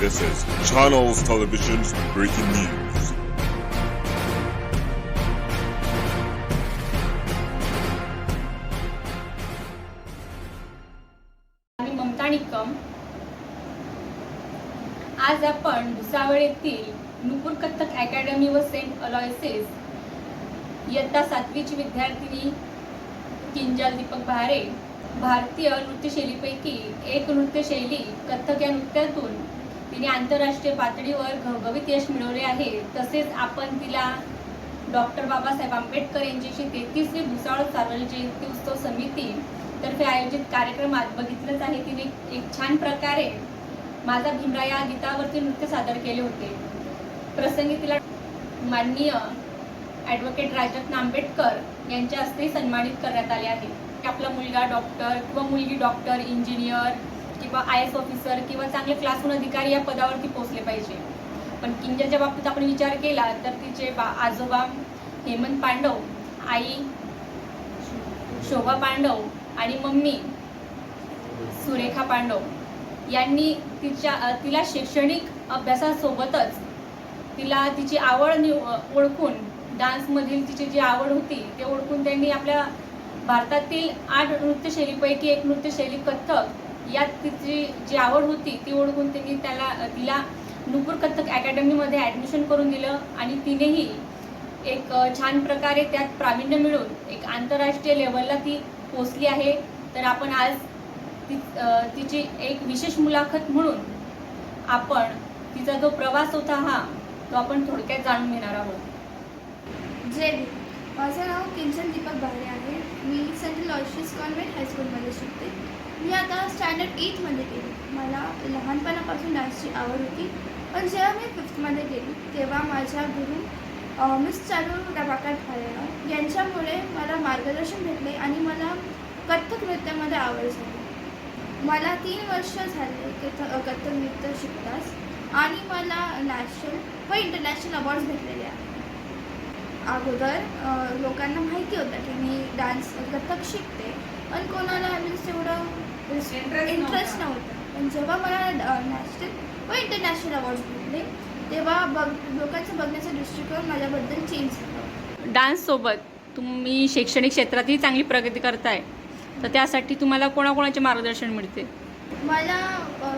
This is Channels Television's breaking news. आणि ममता निकम आज आपण भुसावळ येथील नुपूर कथ्थक अकॅडमी व सेंट अलॉयसेस इयत्ता सातवीची विद्यार्थिनी किंजल दीपक भारे भारतीय नृत्यशैलीपैकी एक नृत्यशैली कथ्थक या नृत्यातून तिने आंतरराष्ट्रीय पातळीवर घवघवीत यश मिळवले आहे. तसेच आपण तिला डॉक्टर बाबासाहेब आंबेडकर यांच्याशी तेहतीसवी भुसावळ सार्वजनिक जयंती उत्सव समिती तर्फे आयोजित कार्यक्रमात बघितलंच आहे. तिने एक छान प्रकारे माझा भीमरा या गीतावरती नृत्य सादर केले होते. प्रसंगी तिला माननीय ॲडव्होकेट राजरत्न आंबेडकर यांच्या हस्ते सन्मानित करण्यात आले आहे. की आपला मुलगा डॉक्टर किंवा मुलगी डॉक्टर इंजिनियर किंवा आय एस ऑफिसर किंवा चांगले क्लासहून अधिकारी या पदावरती पोहोचले पाहिजे. पण किंजलच्या बाबतीत आपण विचार केला तर तिचे बा आजोबा हेमंत पांडव आई शोभा पांडव आणि मम्मी सुरेखा पांडव यांनी तिच्या तिला शैक्षणिक अभ्यासासोबतच तिला तिची आवड निव ओळखून डान्समधील तिची जी आवड होती ते ओळखून त्यांनी आपल्या भारतातील आठ नृत्यशैलीपैकी एक नृत्यशैली कथ्थक यात तिची जी आवड होती ती ओळखून त्यांनी त्याला तिला नुपूर कथ्थक अकॅडमीमध्ये ॲडमिशन करून दिलं आणि तिनेही एक छान प्रकारे त्यात प्रावीण्य मिळून एक आंतरराष्ट्रीय लेवलला ती पोचली आहे. तर आपण आज ती तिची एक विशेष मुलाखत म्हणून आपण तिचा जो प्रवास होता हा तो आपण थोडक्यात जाणून घेणार आहोत. जय माझं नाव किंचन दीपक भारे आहे. मी सेंट्रल ऑशिस कॉन्व्हेंट हायस्कूलमध्ये शिकते. मी आता स्टँडर्ड एटमध्ये गेली. मला लहानपणापासून डान्सची आवड होती. पण जेव्हा मी फिफ्थमध्ये गेली तेव्हा माझ्या गुरु मिस चारू रमाकांत भालेराव यांच्यामुळे मला मार्गदर्शन भेटले आणि मला कथ्थक नृत्यामध्ये आवड झाली. मला तीन वर्ष झाले कथ कथ्थक नृत्य शिकतास आणि मला नॅशनल व इंटरनॅशनल अवॉर्ड्स भेटलेले आहेत अगोदर लोकांना माहिती होतं की मी डान्स कथ्थक शिकते. पण कोणाला मीन्स तेवढं इंटरेस्ट नव्हता. पण जेव्हा मला नॅशनल व इंटरनॅशनल अवॉर्ड्स भेटले तेव्हा बघ लोकांचा बघण्याचा दृष्टिकोन माझ्याबद्दल चेंज झाला. डान्ससोबत तुम्ही शैक्षणिक क्षेत्रातही चांगली प्रगती करताय. तर त्यासाठी तुम्हाला कोणाकोणाचे मार्गदर्शन मिळते? मला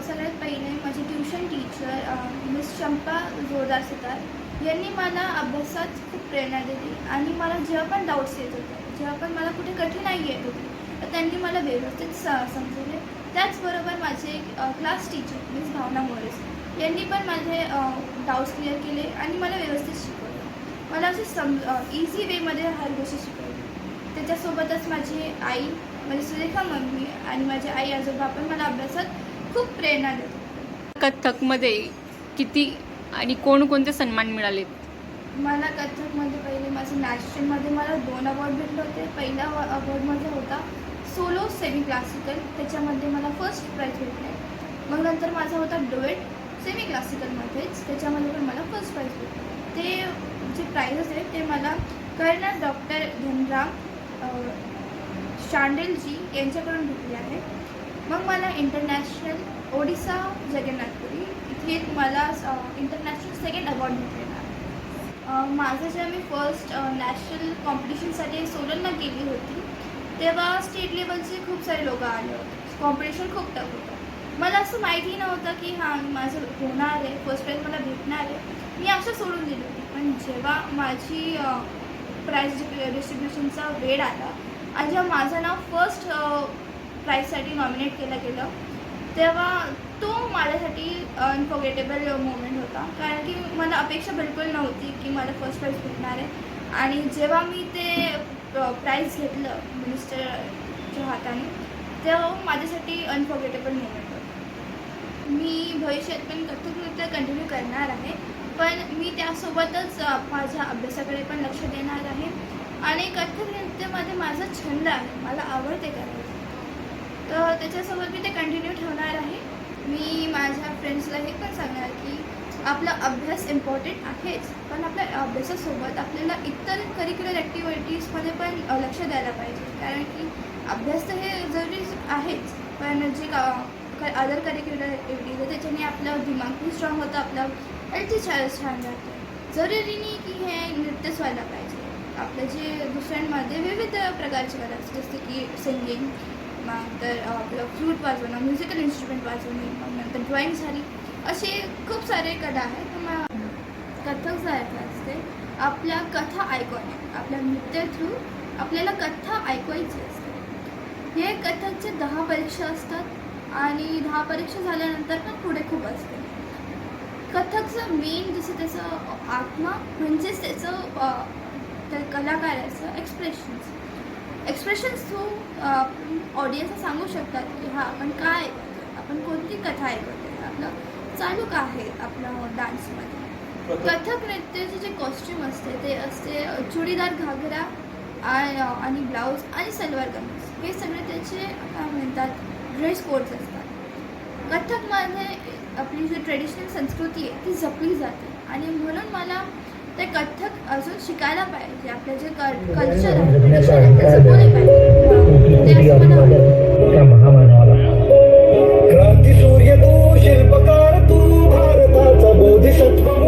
सगळ्यात पहिले माझी ट्युशन टीचर मिस चंपा जोरदार सुतार यांनी मला अभ्यासात खूप प्रेरणा दिली. आणि मला जेव्हा पण डाऊट्स येत होते जेव्हा पण मला कुठे कठीणाई येत होती त्यांनी मला व्यवस्थित स समजवले. त्याचबरोबर माझे क्लास टीचर मिस भावना मोरेस यांनी पण माझे डाऊट्स क्लिअर केले आणि मला व्यवस्थित शिकवलं. मला असे सम इझी वेमध्ये हर गोष्टी शिकवली. त्याच्यासोबतच माझी आई माझी सुरेखा मम्मी आणि माझे आई आजोबा पण मला अभ्यासात खूप प्रेरणा देतात. कथ्थकमध्ये किती आणि कोणकोणते सन्मान मिळाले मला कथकमध्ये पहिले माझं नॅशनलमध्ये मला दोन अवॉर्ड भेटले होते. पहिला अवॉर्डमध्ये होता. सोलो सेमी क्लासिकल त्याच्यामध्ये मला फर्स्ट प्राईज भेटले मग नंतर माझा होता डोएट सेमी क्लासिकलमध्येच त्याच्यामध्ये पण मला फर्स्ट प्राईज भेटले ते जे प्राईजेस आहेत ते मला कर्नल डॉक्टर धनराम शांडेलजी यांच्याकडून भेटले आहे. मग मला इंटरनॅशनल ओडिसा जगन्नाथपुरी इथे मला इंटरनॅशनल सेकंड अवॉर्ड भेटलेला आहे. माझं जेव्हा मी फर्स्ट नॅशनल कॉम्पिटिशनसाठी सोलनला गेली होती तेव्हा स्टेट लेवलचे खूप सारे लोक आले. होते कॉम्पिटिशन खूप टफ होतं. मला असं माहिती नव्हतं की हां माझं होणार आहे. फर्स्ट प्राईज मला भेटणार आहे. मी अशा सोडून दिली होती. पण जेव्हा माझी प्राईज डिस्ट्रीब्युशनचा वेळ आला आणि जेव्हा माझं नाव फर्स्ट प्राईजसाठी नॉमिनेट केलं गेलं तेव्हा तो माझ्यासाठी अनफॉर्गेटेबल मोमेंट होता. कारण की मला अपेक्षा बिलकुल नव्हती की मला फर्स्ट प्राईज भेटणार आहे. आणि जेव्हा मी ते प्राईज घेतलं मिनिस्टरच्या हाताने ते माझ्यासाठी अनफॉर्गेटेबल मोमेंट होतं. मी भविष्यात पण कथक नृत्य कंटिन्यू करणार आहे पण मी त्यासोबतच माझ्या अभ्यासाकडे पण लक्ष देणार आहे. आणि कथक नृत्यामध्ये माझा छंद आहे मला आवडते करायला तर त्याच्यासोबत मी ते कंटिन्यू ठेवणार आहे. मी माझ्या फ्रेंड्सला हे पण सांगणार की आपला अभ्यास इम्पॉर्टंट आहेच. पण आपल्या अभ्यासासोबत आपल्याला इतर करिक्युलर ॲक्टिव्हिटीजमध्ये पण लक्ष द्यायला पाहिजे. कारण की अभ्यास तर हे जरुरी आहेच. पण जे का अदर करिक्युलर ॲक्टिव्हिटीज आहे त्याच्याने आपलं दिमाग पण स्ट्रॉंग होतं आपलं हेल्थ छान छान राहतं. जरुरी नाही की हे नृत्यच व्हायला पाहिजे. आपलं जे दुसऱ्यांमध्ये विविध प्रकारचे कला जसे की सिंगिंग मग तर आपलं फ्लूट वाजवणं म्युझिकल इन्स्ट्रुमेंट वाजवणे मग नंतर ड्रॉइंग झाली. असे खूप सारे कला आहेत. मग कथक जायचं असते. आपल्या कथा ऐकवणे आपल्या नृत्य थ्रू आपल्याला कथा ऐकवायची असते. हे कथकचे दहा परीक्षा असतात आणि दहा परीक्षा झाल्यानंतर पण पुढे खूप असते. कथकचं मेन जसं त्याचं आत्मा म्हणजेच त्याचं त्या कलाकाराचं एक्सप्रेशन्स एक्सप्रेशन्स थ्रू ऑडियन्सला सांगू शकतात की हां आपण काय ऐकतो आपण कोणती कथा ऐकतो आपलं चालू काय आहे आपलं डान्समध्ये? कथक नृत्याचे जे कॉस्ट्युम असते ते असते चुडीदार घागरा आणि आणि ब्लाऊज आणि सलवार कमीज. हे सगळे त्याचे काय म्हणतात ड्रेस कोड्स असतात. कथकमध्ये आपली जी ट्रेडिशनल संस्कृती आहे ती जपली जाते. आणि म्हणून मला ते कथक अजून शिकायला पाहिजे. आपलं जे कल्चर आहे tradition आहे, ते जपवले पाहिजे. ते असं मला It's a